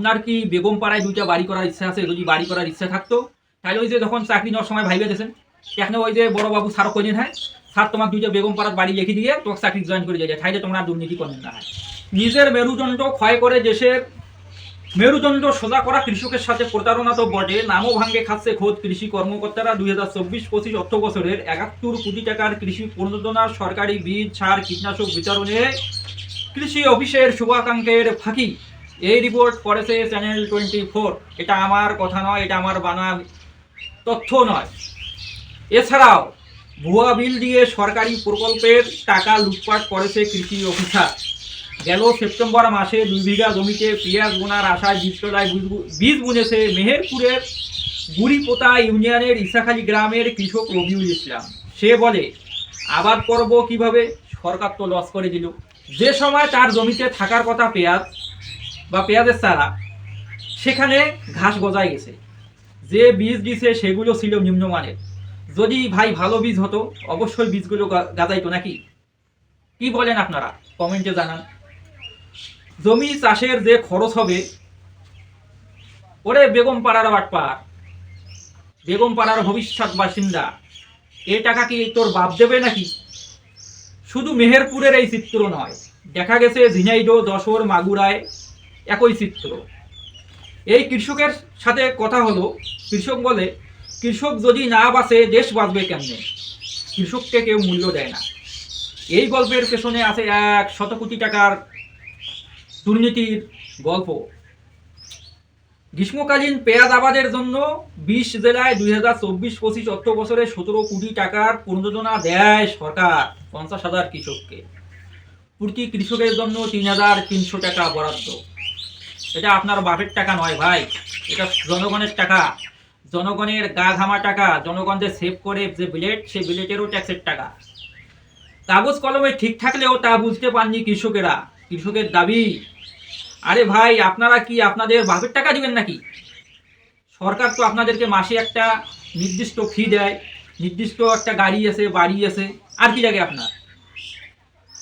আপনার কি বেগম পাড়ায় দুইটা বাড়ি করার ইচ্ছা আছে? যদি বাড়ি করার ইচ্ছা থাকতো, তাহলে ওই যে যখন চাকরি নেওয়ার সময় ভাইবে দিয়েছেন, এখানে ওই যে বড় বাবু স্যার করেন হ্যাঁ স্যার তোমার দুইটা বেগম পাড়ার বাড়ি লিখে দিয়ে তোমাকে চাকরি জয়েন করে যায় তাইলে তোমরা দুর্নীতি করবেন না। নিজের মেরুদণ্ড ক্ষয় করে দেশের মেরুদণ্ড সোজা করা কৃষকের সাথে প্রতারণা তো বটে। নামও ভাঙ্গে খাচ্ছে খোদ কৃষি কর্মকর্তারা। দুই হাজার চব্বিশ পঁচিশ অর্থ বছরের একাত্তর কোটি টাকার কৃষি প্রণোদনার সরকারি বীজ, সার, কীটনাশক বিতরণে কৃষি অফিসের শুভাকাঙ্ক্ষের ফাঁকি। এই রিপোর্ট করেছে চ্যানেল টোয়েন্টি ফোর এটা আমার কথা নয়, এটা আমার বানা তথ্য নয়। এছাড়াও, ভুয়া বিল দিয়ে সরকারি প্রকল্পের টাকা লুটপাট করেছে কৃষি অফিসার। গেল সেপ্টেম্বর মাসে দুই বিঘা জমিতে পেঁয়াজ বোনার আশায় বীজতলায় বীজ- বুনেছে মেহেরপুরের গুড়িপোতা ইউনিয়নের ইসাখালী গ্রামের কৃষক রবিউল ইসলাম। সে বলে, আবাদ করব কীভাবে? সরকার তো লস করে দিল। যে সময় তার জমিতে থাকার কথা পেঁয়াজ বা পেঁয়াজের চারা, সেখানে ঘাস গজায় গেছে। যে বীজ দিছে সেগুলো ছিল নিম্নমানের। যদি ভাই ভালো বীজ হতো, অবশ্যই বীজগুলো গাজাইতো নাকি? কি বলেন আপনারা? কমেন্টে জানান। জমি চাষের যে খরচ হবে, ওরে বেগম পাড়ার বাটপার, বেগম পাড়ার ভবিষ্যৎ বাসিন্দা, এ টাকা কি তোর বাপ দেবে নাকি? শুধু মেহেরপুরের এই চিত্র নয়, দেখা গেছে ঝিনাইদো যশোর, মাগুরায় একই চিত্র। এই কৃষকের সাথে কথা হলো, কৃষক বলে, কৃষক যদি না বাঁচে, দেশ বাঁচবে কেমনে? কৃষককে কেউ মূল্য দেয় না। এই গল্পের পেছনে আছে এক শত কোটি টাকার দুর্নীতির গল্প। গ্রীষ্মকালীন পেঁয়াজ আবাদের জন্য বিশ জেলায় দুই হাজার চব্বিশ পঁচিশ অর্থ বছরে সতেরো কোটি টাকার প্রণোদনা দেয় সরকার পঞ্চাশ হাজার কৃষককে। প্রতি কৃষকের জন্য তিন হাজার তিনশো টাকা বরাদ্দ। এটা আপনার বাপের টাকা নয় ভাই। এটা জনগণের টাকা। জনগণের গা ঘামা টাকা। জনগণ যে সেভ করে যে বিলেট সেই বিলেটেরও ট্যাক্সের টাকা। কাগজ কলমে ঠিক থাকলেও তা বুঝতে পাননি কৃষকেরা। কৃষকের দাবি, আরে ভাই, আপনারা কি আপনাদের বাপের টাকা দিবেন নাকি? সরকার তো আপনাদেরকে মাসে একটা নির্দিষ্ট ফি দেয়। নির্দিষ্ট একটা গাড়ি আছে, বাড়ি আছে। আর কি লাগে আপনার?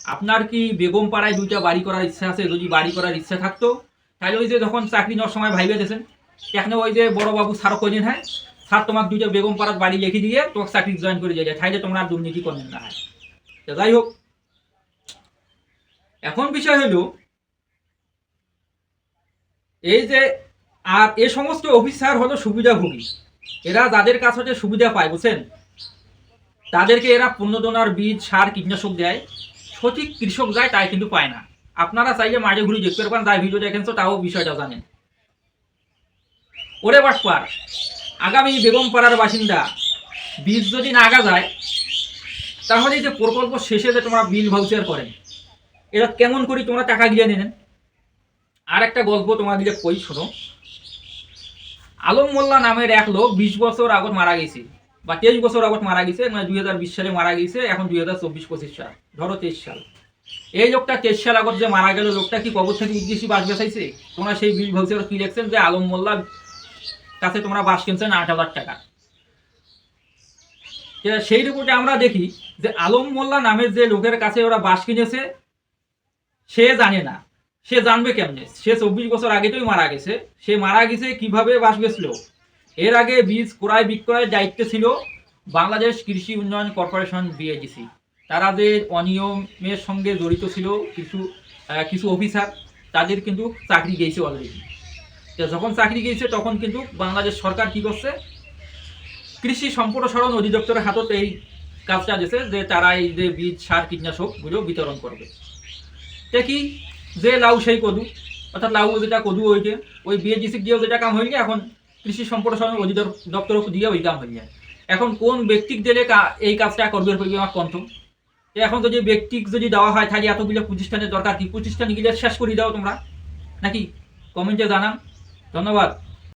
আপনার কি বেগম পাড়ায় দুইটা বাড়ি করার ইচ্ছা আছে? যদি বাড়ি করার ইচ্ছা থাকতো তাহলে ওই যে যখন চাকরি নেওয়ার সময় ভাইবে দিয়েছেন এখন ওই যে বড় বাবু স্যার করেন হ্যাঁ? স্যার তোমার দুইটা বেগম পাড়ার বাড়ি লিখে দিয়ে তোমাকে চাকরি জয়েন করে যায়। তাইলে তোমরা আর দুর্নীতি করবেন না। যাই হোক, এখন বিষয় হলো, এই যে আর এ সমস্ত অফিসার হলো সুবিধাভোগী। এরা যাদের কাছ হতে সুবিধা পায়, বুঝছেন? তাদেরকে এরা প্রণোদনার বীজ, সার, কীটনাশক দেয়। সঠিক কৃষক যায়, তাই কিন্তু পায় না। আপনারা চাইলে মাঝে ঘুরে দেখতে পারবেন তাই ভিডিও দেখেন তো তাও বিষয়টা জানেন ওরে বাটপার আগামী বেগম পাড়ার বাসিন্দা, বীজ যদি নাগা যায় তাহলে যে প্রকল্প শেষে যে তোমরা বিল ভাউচার করেন এটা কেমন করি তোমরা টাকা গিয়ে নেন? আর একটা গল্প তোমাদের কই শোনো। আলম মোল্লা নামের এক লোক বিশ বছর আগত মারা গেছে, বা তেইশ বছর আগত মারা গেছে মানে দুই হাজার বিশ সালে মারা গেছে, এখন দুই হাজার চব্বিশ পঁচিশ সাল, ধরো তেইশ সাল। এই লোকটা তেইশ সাল যে মারা গেল, লোকটা কি কবর থেকে উদ্দেশ্যে বাস বেসাইছে তোমরা সেই বিল ভাউচার কি লিখছেন যে আলম মোল্লা কাছে তোমরা বাস কিনছেন আট হাজার টাকা। সেই রিপোর্টে আমরা দেখি যে আলম মোল্লা নামের যে লোকের কাছে ওরা বাস কিনেছে, সে জানে না। সে জানবে কেমনে? সে চব্বিশ বছর আগে তোই মারা গেছে। সে মারা গেছে কীভাবে বাস বেচল? এর আগে বীজ ক্রয় বিক্রয়ের দায়িত্বে ছিল বাংলাদেশ কৃষি উন্নয়ন কর্পোরেশন, বিএডিসি। তারা যে অনিয়মের সঙ্গে জড়িত ছিল কিছু কিছু অফিসার। তাদের কিন্তু চাকরি গিয়েছে অলরেডি যখন চাকরি গিয়েছে, তখন কিন্তু বাংলাদেশ সরকার কি করছে? কৃষি সম্প্রসারণ অধিদপ্তরের হাতত এই কাজটা দিয়েছে যে তারা এই যে বীজ, সার কীটনাশকগুলো বিতরণ করবে। তে কি? যে লাউ, সেই কদু। অর্থাৎ লাউ যেটা কদু ওইটে ওই বিএজিসি দিয়েও যেটা কাম হয়ে এখন কৃষি সম্প্রসারণ অধিদপ্তর দিয়ে ওই কাম যায় এখন কোন ব্যক্তিক দিলে এই কাজটা করবে আমার কণ্ঠ তো এখন যদি ব্যক্তি যদি দেওয়া হয়, তাহলে এতগুলো প্রতিষ্ঠানের দরকার কি? প্রতিষ্ঠানগুলো শেষ করে দাও তোমরা। নাকি? কমেন্টে জানান। ধন্যবাদ।